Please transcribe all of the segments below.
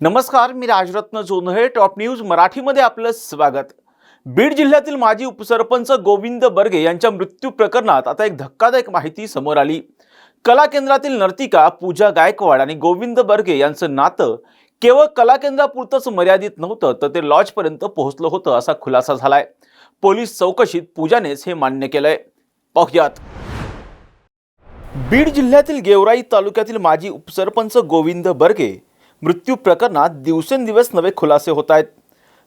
नमस्कार मी Rajratna Jondhale top news मराठीमध्ये आपलं स्वागत. बीड जिल्ह्यातील माजी उपसरपंच गोविंद बर्गे यांच्या मृत्यू प्रकरणात आता एक धक्कादायक माहिती समोर आली. कला केंद्रातील नर्तिका पूजा गायकवाड आणि गोविंद बर्गे यांचं नातं केवळ कला केंद्रापुरतंच मर्यादित नव्हतं तर ते लॉजपर्यंत पोहोचलं होतं असा खुलासा झालाय. पोलीस चौकशीत पूजानेच हे मान्य केलंय. पाहुयात. बीड जिल्ह्यातील गेवराई तालुक्यातील माजी उपसरपंच गोविंद बर्गे मृत्यू प्रकरणात दिवसेंदिवस नवे खुलासे होत आहेत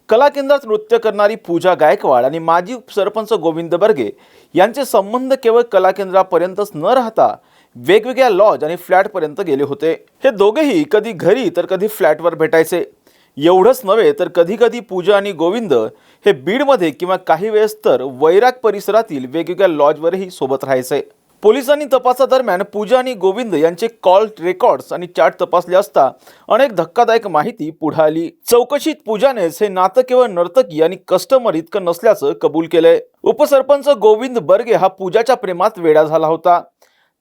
कला केंद्रात नृत्य करणारी पूजा गायकवाड आणि माजी उपसरपंच गोविंद बर्गे यांचे संबंध केवळ कला केंद्रापर्यंतच न राहता वेगवेगळ्या लॉज आणि फ्लॅटपर्यंत गेले होते. हे दोघेही कधी घरी तर कधी फ्लॅटवर भेटायचे. एवढंच नव्हे तर कधी कधी पूजा आणि गोविंद हे बीडमध्ये किंवा काही वेळेस तर वैराग परिसरातील वेगवेगळ्या लॉजवरही सोबत राहायचे. पोलिसांनी तपासादरम्यान पूजा आणि गोविंद यांचे कॉल रेकॉर्ड्स आणि चार्ट तपासले असता अनेक धक्कादायक माहिती पुढे आली. चौकशीत पूजानेच हे नातं केवळ नर्तकी आणि कस्टमर इतकं नसल्याचं कबूल केलंय. उपसरपंच गोविंद बर्गे हा पूजाच्या प्रेमात वेडा झाला होता.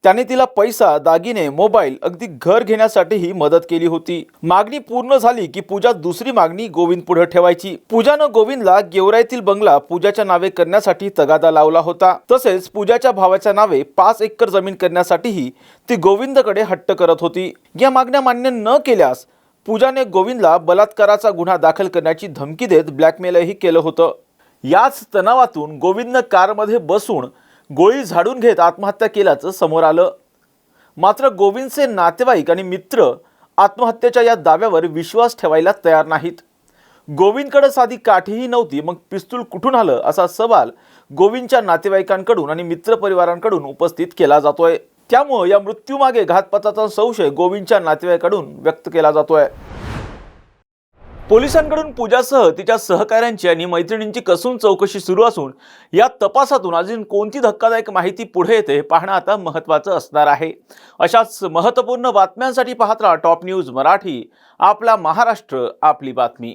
त्याने तिला पैसा दागिने मोबाईल अगदी घर घेण्यासाठीही मदत केली होती. मागणी पूर्ण झाली की पूजा दुसरी मागणी गोविंद पुढे ठेवायची. पूजानं गोविंदला गेवराईतील बंगला पूजाच्या नावे करण्यासाठी तगादा लावला होता. तसेच पूजाच्या भावाच्या नावे पाच एकर जमीन करण्यासाठीही ती गोविंदकडे हट्ट करत होती. या मागण्या मान्य न केल्यास पूजाने गोविंदला बलात्काराचा गुन्हा दाखल करण्याची धमकी देत ब्लॅकमेलही केलं होतं. याच तणावातून गोविंदनं कारमध्ये बसून गोळी झाडून घेत आत्महत्या केल्याचं समोर आलं. मात्र गोविंदचे नातेवाईक आणि मित्र आत्महत्येच्या या दाव्यावर विश्वास ठेवायला तयार नाहीत. गोविंदकडे साधी काठीही नव्हती मग पिस्तूल कुठून आलं असा सवाल गोविंदच्या नातेवाईकांकडून आणि मित्रपरिवारांकडून उपस्थित केला जातोय. त्यामुळे या मृत्यूमागे घातपाताचा संशय गोविंदच्या नातेवाईकांकडून व्यक्त केला जातोय. पोलिसांकडून पूजासह तिच्या सहकाऱ्यांची आणि मैत्रिणींची कसून चौकशी सुरू असून या तपासातून अजून कोणती धक्कादायक माहिती पुढे येते हे पाहणं आता महत्त्वाचं असणार आहे. अशाच महत्त्वपूर्ण बातम्यांसाठी पाहत राहा टॉप न्यूज मराठी. आपला महाराष्ट्र आपली बातमी.